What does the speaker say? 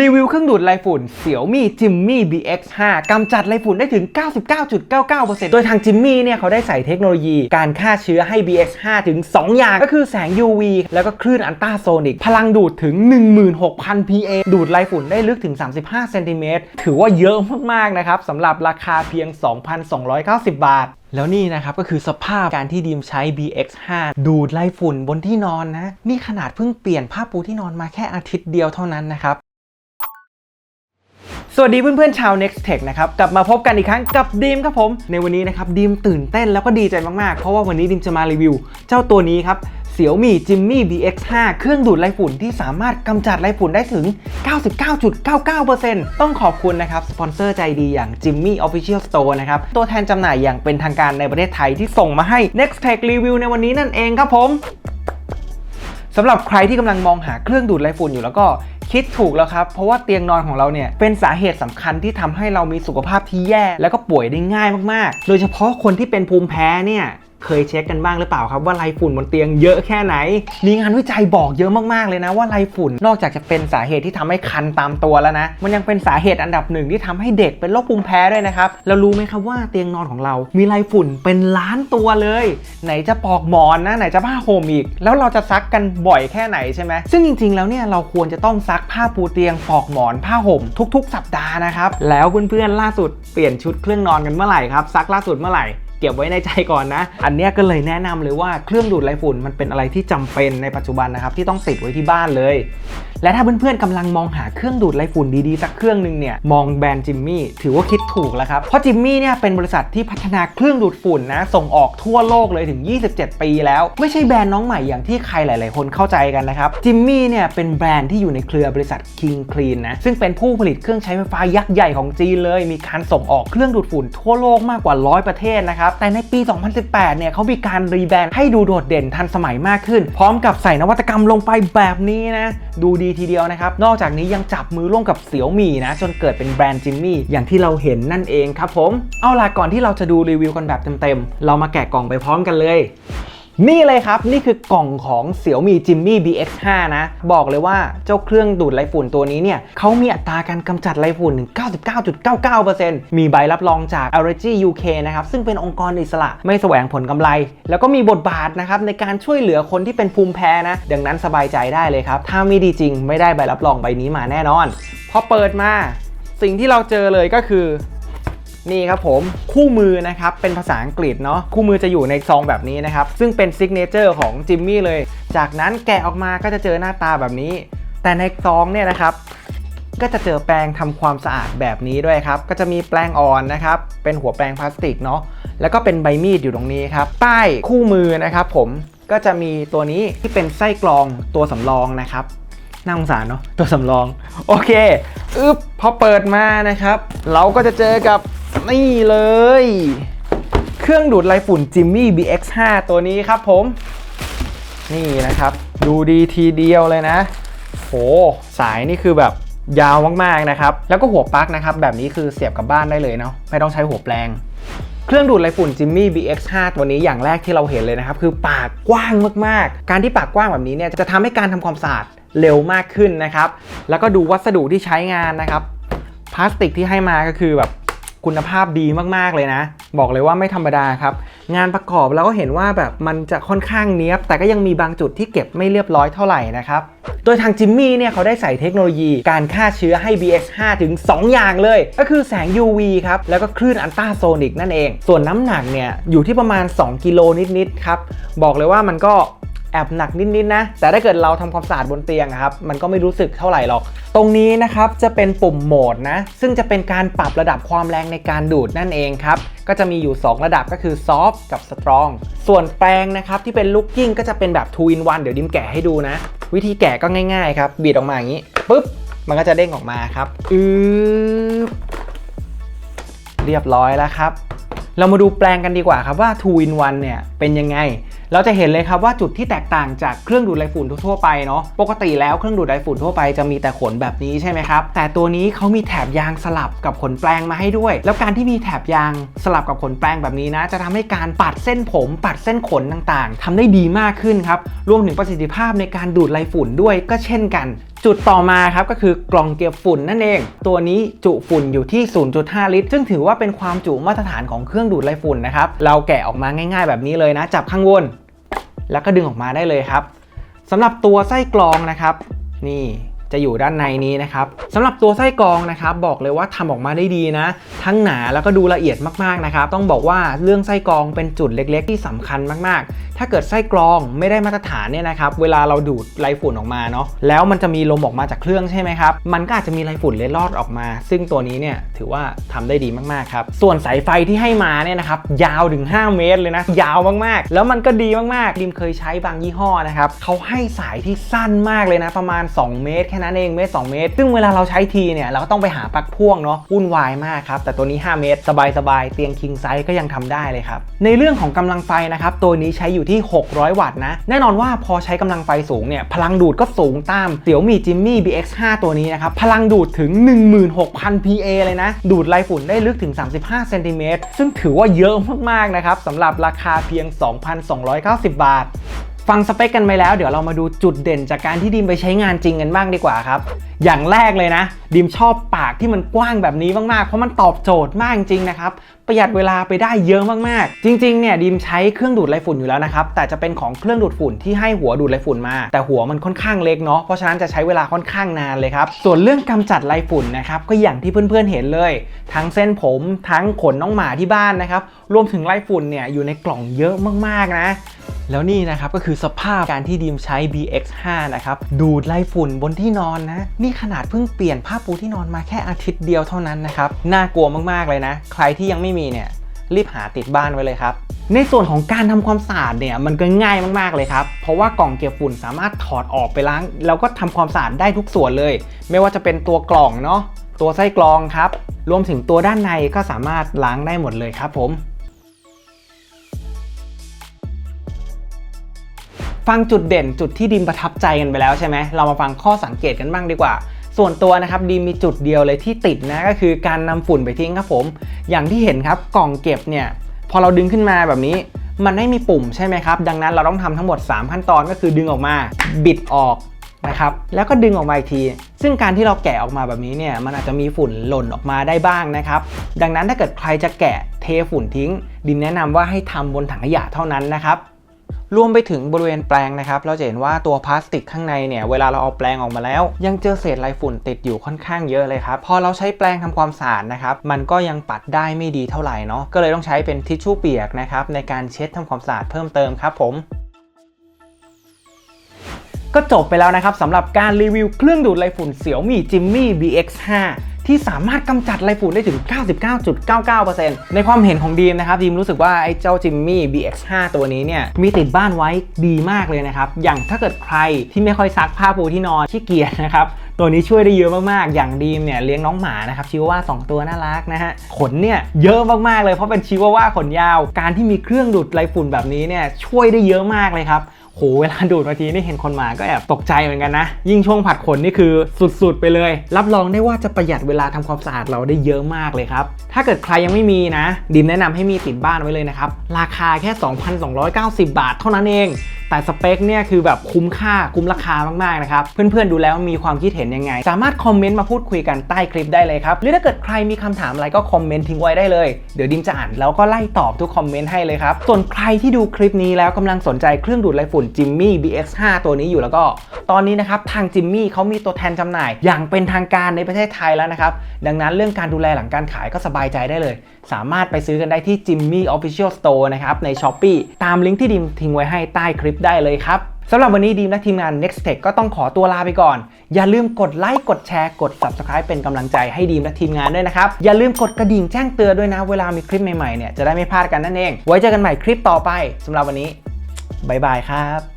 รีวิวเครื่องดูดไรฝุ่นเสี่ยวมี่จิมมี่ BX5 กำจัดไรฝุ่นได้ถึง 99.99%โดยทางจิมมี่เนี่ยเขาได้ใส่เทคโนโลยีการฆ่าเชื้อให้ BX5 ถึง 2 อย่างก็คือแสง UV แล้วก็คลื่นอัลตราโซนิก พลังดูดถึง 16,000 PA ดูดไรฝุ่นได้ลึกถึง 35เซนติเมตรถือว่าเยอะมาก ๆ นะครับสำหรับราคาเพียง 2,290 บาทแล้วนี่นะครับก็คือสภาพการที่ดีมใช้ BX5 ดูดไล่ฝุ่นบนที่นอนนะ นี่ขนาดเพิ่งเปลี่ยนผ้าปูที่นอนมาแค่อาทิตย์เดียวเท่านั้นนะครับ สวัสดีเพื่อนๆชาว Next Tech นะครับกลับมาพบกันอีกครั้งกับดีมครับผม ในวันนี้นะครับดีมตื่นเต้นแล้วก็ดีใจมากๆ เพราะว่าวันนี้ดีมจะมารีวิว เจ้าตัวนี้ครับเสี่ยวมี่จิมมี่ BX5 เครื่องดูดไรฝุ่นที่สามารถกำจัดไรฝุ่นได้ถึง 99.99%ต้องขอบคุณนะครับ สปอนเซอร์ใจดีอย่าง Jimmy Official Store นะครับ ตัวแทนจำหน่ายอย่างเป็นทางการในประเทศไทยที่ส่งมาให้ Next Tech รีวิวในวันนี้นั่นเองครับผมสำหรับใครที่กำลังมองหาเครื่องดูดไรฝุ่นอยู่แล้วก็ คิดถูกแล้วครับ เพราะว่าเตียงนอนของเราเนี่ยเป็นสาเหตุสำคัญที่ทำให้เรามีสุขภาพที่แย่ แล้วก็ป่วยได้ง่ายมากๆ โดยเฉพาะคนที่เป็นภูมิแพ้เนี่ย เคยเช็คกันบ้างหรือเปล่าครับว่าไรฝุ่นบนเตียงเยอะแค่ไหน มีงานวิจัยบอกเยอะมากๆเลยนะว่าไรฝุ่นนอกจากจะเป็นสาเหตุที่ทำให้คันตามตัวแล้วนะ มันยังเป็นสาเหตุอันดับหนึ่งที่ทำให้เด็กเป็นโรคภูมิแพ้ด้วยนะครับแล้วรู้ไหมครับว่าเตียงนอนของเรา มีไรฝุ่นเป็นล้านตัวเลย ไหนจะปลอกหมอนนะไหนจะผ้าห่มอีก แล้วเราจะซักกันบ่อยแค่ไหนใช่ไหมซึ่งจริง ๆ แล้วเนี่ยเราควรจะต้องซักผ้าปูเตียงปลอกหมอนผ้าห่มทุก ๆ สัปดาห์นะครับแล้วเพื่อนๆล่าสุดเปลี่ยนชุดเครื่องนอนกันเมื่อไหร่ครับซักล่าสุดเมื่อไหร่ ก็บไว้ในใจก่อนนะ อันนี้ก็เลยแนะนำเลยว่าเครื่องดูดไรฝุ่นมันเป็นอะไรที่จำเป็นในปัจจุบันนะครับที่ต้องติดไว้ที่บ้านเลย และถ้าเพื่อนๆกำลังมองหาเครื่องดูดไรฝุ่นดีๆสักเครื่องหนึ่งเนี่ยมองแบรนด์จิมมี่ถือว่าคิดถูกแล้วครับ เพราะจิมมี่เนี่ยเป็นบริษัทที่พัฒนาเครื่องดูดฝุ่นนะส่งออกทั่วโลกเลยถึง 27 ปีแล้ว ไม่ใช่แบรนด์น้องใหม่อย่างที่ใครหลาย ๆ คนเข้าใจกันนะครับจิมมี่เนี่ยเป็นแบรนด์ที่อยู่ในเครือบริษัท King Clean นะซึ่งเป็นผู้ผลิตเครื่องใช้ไฟฟ้ายักษ์ใหญ่ของจีนเลย มีการส่งออกเครื่องดูดฝุ่นทั่วโลกมากกว่า 100 ประเทศนะครับแต่ในปี 2018 เนี่ยเขามีการรีแบรนด์ให้ดูโดดเด่นทันสมัยมากขึ้น พร้อมกับใส่นวัตกรรมลงไปแบบนี้นะ ดูดีทีเดียวนะครับ นอกจากนี้ยังจับมือร่วมกับเสี่ยวหมี่นะ จนเกิดเป็นแบรนด์จิมมี่อย่างที่เราเห็นนั่นเองครับผม เอาล่ะก่อนที่เราจะดูรีวิวกันแบบเต็มๆ เรามาแกะกล่องไปพร้อมกันเลย นี่เลยครับ นี่คือกล่องของเสี่ยวมี่จิมมี่ BX5 นะ บอกเลยว่าเจ้าเครื่องดูดไรฝุ่นตัวนี้เนี่ยเขามีอัตราการกำจัดไรฝุ่นถึง 99.99%มีใบรับรองจาก Allergy UK นะครับ ซึ่งเป็นองค์กรอิสระไม่แสวงผลกำไร แล้วก็มีบทบาทนะครับ ในการช่วยเหลือคนที่เป็นภูมิแพ้นะ ดังนั้นสบายใจได้เลยครับ ถ้าไม่ดีจริงไม่ได้ใบรับรองใบนี้มาแน่นอน พอเปิดมา สิ่งที่เราเจอเลยก็คือ นี่ครับผมคู่มือนะครับเป็นภาษาอังกฤษเนาะคู่มือจะอยู่ในซองแบบนี้นะครับ ซึ่งเป็นซิกเนเจอร์ของจิมมี่เลย จากนั้นแกะออกมาก็จะเจอหน้าตาแบบนี้ แต่ในซองเนี่ยนะครับก็จะเจอแปรงทำความสะอาดแบบนี้ด้วยครับ ก็จะมีแปรงอ่อนนะครับ เป็นหัวแปรงพลาสติกเนาะ แล้วก็เป็นใบมีดอยู่ตรงนี้ครับใต้คู่มือนะครับผม ก็จะมีตัวนี้ที่เป็นไส้กรองตัวสำรองนะครับ น่าสงสารเนาะ ตัวสำรอง โอเค อึบพอเปิดมานะครับ เราก็จะเจอกับ นี่เลย เครื่องดูดไรฝุ่นจิมมี่ BX5 ตัวนี้ครับผม นี่นะครับ ดูดีทีเดียวเลยนะ โห สายนี่คือแบบยาวมากๆนะครับ แล้วก็หัวปลั๊กนะครับ แบบนี้คือเสียบกับบ้านได้เลยเนาะ ไม่ต้องใช้หัวแปลงเครื่องดูดไรฝุ่นจิมมี่ BX5 ตัวนี้อย่างแรกที่เราเห็นเลยนะครับ คือปากกว้างมากๆ การที่ปากกว้างแบบนี้เนี่ยจะทำให้การทำความสะอาดเร็วมากขึ้นนะครับ แล้วก็ดูวัสดุที่ใช้งานนะครับ พลาสติกที่ให้มาก็คือแบบ คุณภาพดีมากๆเลยนะ บอกเลยว่าไม่ธรรมดาครับ งานประกอบเราก็เห็นว่าแบบมันจะค่อนข้างเนี้ยบ แต่ก็ยังมีบางจุดที่เก็บไม่เรียบร้อยเท่าไหร่นะครับ โดยทางจิมมี่เนี่ยเขาได้ใส่เทคโนโลยีการฆ่าเชื้อให้ BX5 ถึง 2 อย่างเลย ก็คือแสง UV ครับ แล้วก็คลื่นอัลตราโซนิกนั่นเอง ส่วนน้ำหนักเนี่ยอยู่ที่ประมาณ 2 กิโลนิดๆครับ บอกเลยว่ามันก็ แอบหนักนิดๆนะ แต่ถ้าเกิดเราทำความสะอาดบนเตียงครับ มันก็ไม่รู้สึกเท่าไหร่หรอก ตรงนี้นะครับจะเป็นปุ่มโหมดนะ ซึ่งจะเป็นการปรับระดับความแรงในการดูดนั่นเองครับ ก็จะมีอยู่ 2 ระดับก็คือ soft กับ strong ส่วนแปรงนะครับที่เป็น looking ก็จะเป็นแบบ2 in 1เดี๋ยวดิมแกะให้ดูนะ วิธีแกะก็ง่ายๆครับ บีดออกมาอย่างนี้ปุ๊บ มันก็จะเด้งออกมาครับอืบเรียบร้อยแล้วครับ เรามาดูแปลงกันดีกว่าครับว่า2 in 1เนี่ยเป็นยังไง เราจะเห็นเลยครับว่าจุดที่แตกต่างจากเครื่องดูดไรฝุ่นทั่วไปเนาะปกติแล้วเครื่องดูดไรฝุ่นทั่วไปจะมีแต่ขนแบบนี้ใช่ไหมครับแต่ตัวนี้เขามีแถบยางสลับกับขนแปรงมาให้ด้วย แล้วการที่มีแถบยางสลับกับขนแปรงแบบนี้นะ จะทำให้การปัดเส้นผม ปัดเส้นขนต่างๆทำได้ดีมากขึ้นครับรวมถึงประสิทธิภาพในการดูดไรฝุ่นด้วยก็เช่นกันจุดต่อมาครับก็คือกล่องเก็บฝุ่นนั่นเอง ตัวนี้จุฝุ่นอยู่ที่ 0.5 ลิตร ซึ่งถือว่าเป็นความจุมาตรฐานของเครื่องดูดไรฝุ่นนะครับ เราแกะออกมาง่ายๆแบบนี้เลยนะ จับข้างบน แล้วก็ดึงออกมาได้เลยครับสำหรับตัวไส้กรองนะครับ นี่ จะอยู่ด้านในนี้นะครับสำหรับตัวไส้กรองนะครับบอกเลยว่าทำออกมาได้ดีนะ ทั้งหนาแล้วก็ดูละเอียดมากๆนะครับต้องบอกว่าเรื่องไส้กรองเป็นจุดเล็ก ๆ ที่สำคัญมากๆ ถ้าเกิดไส้กรองไม่ได้มาตรฐานเนี่ยนะครับเวลาเราดูดไรฝุ่นออกมาเนาะแล้วมันจะมีลมออกมาจากเครื่องใช่ไหมครับมันก็อาจจะมีไรฝุ่นเล็ดลอดออกมา ซึ่งตัวนี้เนี่ยถือว่าทำได้ดีมากๆครับส่วนสายไฟที่ให้มาเนี่ยนะครับยาวถึง 5 เมตรเลยนะ ยาวมากๆ แล้วมันก็ดีมากๆดิมเคยใช้บางยี่ห้อนะครับเขาให้สายที่สั้นมากเลยนะประมาณ 2 เมตรแค่นั้นเองเมตร2เมตร ซึ่งเวลาเราใช้ทีเนี่ยเราก็ต้องไปหาปลั๊กพ่วงเนาะวุ่นวายมากครับแต่ตัวนี้ 5 เมตร สบายๆ เตียงคิงไซส์ก็ยังทำได้เลยครับในเรื่องของกำลังไฟนะครับตัวนี้ใช้อยู่ที่ 600 วัตต์นะแน่นอนว่าพอใช้กำลังไฟสูงเนี่ยพลังดูดก็สูงตามเสี่ยวมี่จิมมี่ BX5 ตัวนี้นะครับพลังดูดถึง 16,000 PA เลยนะ ดูดไรฝุ่นได้ลึกถึง 35เซนติเมตรซึ่งถือว่าเยอะมากๆนะครับสำหรับราคาเพียง 2,290 บาท ฟังสเปคกันไปแล้วเดี๋ยวเรามาดูจุดเด่นจากการที่ดิมไปใช้งานจริงกันบ้างดีกว่าครับ อย่างแรกเลยนะ ดิมชอบปากที่มันกว้างแบบนี้มากๆ เพราะมันตอบโจทย์มากจริงนะครับ ประหยัดเวลาไปได้เยอะมากๆ จริงๆเนี่ยดิมใช้เครื่องดูดไรฝุ่นอยู่แล้วนะครับ แต่จะเป็นของเครื่องดูดฝุ่นที่ให้หัวดูดไรฝุ่นมา แต่หัวมันค่อนข้างเล็กเนาะเพราะฉะนั้นจะใช้เวลาค่อนข้างนานเลยครับส่วนเรื่องกำจัดไรฝุ่นนะครับก็อย่างที่เพื่อนๆเห็นเลย ทั้งเส้นผมทั้งขนน้องหมาที่บ้านนะครับรวมถึงไรฝุ่นเนี่ยอยู่ในกล่องเยอะมากๆนะ แล้วนี่นะครับก็คือสภาพการที่ดีมใช้ BX5 นะครับดูดไล่ฝุ่นบนที่นอนนะ นี่ขนาดเพิ่งเปลี่ยนผ้าปูที่นอนมาแค่อาทิตย์เดียวเท่านั้นนะครับน่ากลัวมากๆเลยนะ ใครที่ยังไม่มีเนี่ยรีบหาติดบ้านไว้เลยครับ ในส่วนของการทำความสะอาดเนี่ยมันก็ง่ายมากๆเลยครับ เพราะว่ากล่องเก็บฝุ่นสามารถถอดออกไปล้าง แล้วก็ทำความสะอาดได้ทุกส่วนเลย ไม่ว่าจะเป็นตัวกล่องเนาะตัวไส้กรองครับ รวมถึงตัวด้านในก็สามารถล้างได้หมดเลยครับผม ฟังจุดเด่นจุดที่ดิมประทับใจกันไปแล้วใช่ไหมเรามาฟังข้อสังเกตกันบ้างดีกว่า ส่วนตัวนะครับดิมมีจุดเดียวเลยที่ติดนะก็คือการนำฝุ่นไปทิ้งครับผม อย่างที่เห็นครับกล่องเก็บเนี่ยพอเราดึงขึ้นมาแบบนี้มันไม่มีปุ่มใช่ไหมครับ ดังนั้นเราต้องทำทั้งหมด 3 ขั้นตอนก็คือดึงออกมา บิดออกนะครับแล้วก็ดึงออกมาอีกที ซึ่งการที่เราแกะออกมาแบบนี้เนี่ยมันอาจจะมีฝุ่นหล่นออกมาได้บ้างนะครับ ดังนั้นถ้าเกิดใครจะแกะเทฝุ่นทิ้ง ดิมแนะนำว่าให้ทำบนถังขยะเท่านั้นนะครับ รวมไปถึงบริเวณแปลงนะครับ เราจะเห็นว่าตัวพลาสติกข้างในเนี่ยเวลาเราเอาแปลงออกมาแล้ว ยังเจอเศษไรฝุ่นติดอยู่ค่อนข้างเยอะเลยครับ พอเราใช้แปลงทำความสะอาดนะครับมันก็ยังปัดได้ไม่ดีเท่าไหร่เนาะก็เลยต้องใช้เป็นทิชชู่เปียกนะครับในการเช็ดทำความสะอาดเพิ่มเติมครับผมก็จบไปแล้วนะครับสำหรับการรีวิวเครื่องดูดไรฝุ่นเสี่ยวมี่จิมมี่ BX5 ที่สามารถกำจัดไรฝุ่นได้ถึง 99.99%ในความเห็นของดีมนะครับดีมรู้สึกว่าไอ้เจ้าจิมมี่ BX5 ตัวนี้เนี่ยมีติดบ้านไว้ดีมากเลยนะครับ อย่างถ้าเกิดใครที่ไม่ค่อยซักผ้าปูที่นอนขี้เกียจนะครับตัวนี้ช่วยได้เยอะมากๆ อย่างดีมเนี่ยเลี้ยงน้องหมานะครับชิวาว่า 2 ตัวน่ารักนะฮะ ขนเนี่ยเยอะมากๆเลยเพราะเป็นชิวาว่าขนยาว การที่มีเครื่องดูดไรฝุ่นแบบนี้เนี่ยช่วยได้เยอะมากเลยครับ โหเวลาดูดมาทีนี่เห็นคนหมาก็แอบตกใจเหมือนกันนะ ยิ่งช่วงผัดขนนี่คือสุดๆ ไปเลย รับรองได้ว่าจะประหยัดเวลาทำความสะอาดเราได้เยอะมากเลยครับ ถ้าเกิดใครยังไม่มีนะ ดิมแนะนำให้มีติดบ้านไว้เลยนะครับ ราคาแค่ 2,290 บาทเท่านั้นเองแต่สเปคเนี่ยคือแบบคุ้มค่าคุ้มราคามากๆนะครับ เพื่อนๆดูแล้วมีความคิดเห็นยังไง สามารถคอมเมนต์มาพูดคุยกันใต้คลิปได้เลยครับ หรือถ้าเกิดใครมีคำถามอะไรก็คอมเมนต์ทิ้งไว้ได้เลย เดี๋ยวดิมจะอ่านแล้วก็ไล่ตอบทุกคอมเมนต์ให้เลยครับ ส่วนใครที่ดูคลิปนี้แล้วกำลังสนใจเครื่องดูดไรฝุ่นจิมมี่ BX5 ตัวนี้อยู่แล้วก็ ตอนนี้นะครับทางจิมมี่เขามีตัวแทนจำหน่าย อย่างเป็นทางการในประเทศไทยแล้วนะครับ ดังนั้นเรื่องการดูแลหลังการขายก็สบายใจได้เลย สามารถไปซื้อกันได้ที่ Jimmy Official Store นะครับใน s h อ p e e ตามลิงก์ที่ดิมทิ้งไว้ให้ใต้คลิปได้เลยครับสำหรับวันนี้ดีมและทีมงาน Next Tech ก็ต้องขอตัวลาไปก่อน อย่าลืมกดไลค์กดแชร์กด Subscribe เป็นกำลังใจให้ดีมและทีมงานด้วยนะครับ อย่าลืมกดกระดิ่งแจ้งเตือนด้วยนะ เวลามีคลิปใหม่ๆเนี่ยจะได้ไม่พลาดกันนั่นเอง ไว้เจอกันใหม่คลิปต่อไปสำหรับวันนี้ บ๊ายบายครับ